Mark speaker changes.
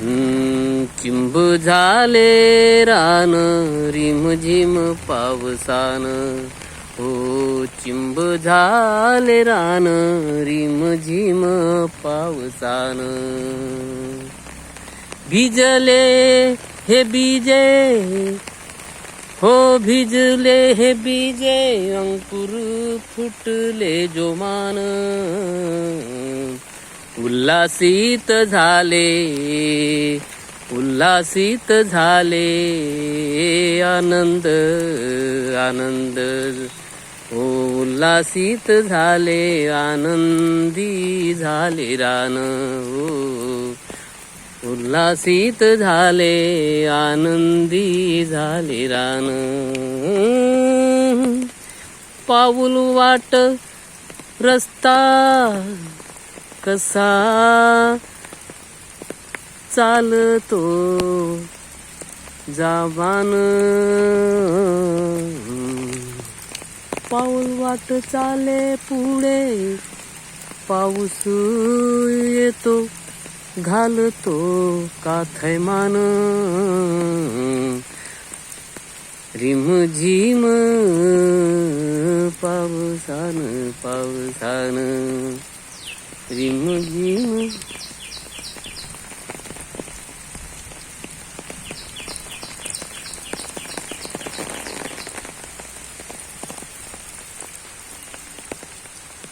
Speaker 1: चिंब झाले रान रिमझिम पावसान. हो चिंब झाले रान रिमझिम पावसान. भिजले हे बीजे हो भिजले हे बीजे अंकुर फुटले जोमान. उल्लासित झाले उल्लासित झाले आनंद आनंद. हो उल्लासित झाले आनंदी झाले रान. हो उल्लासित झाले आनंदी झाले रान. पाऊल वाट रस्ता कसा चालतो जाबान पाऊल वाट चाले पुढे पाऊस येतो घालतो काथैमान रिमझिम पावसान पावसान. रिमझिम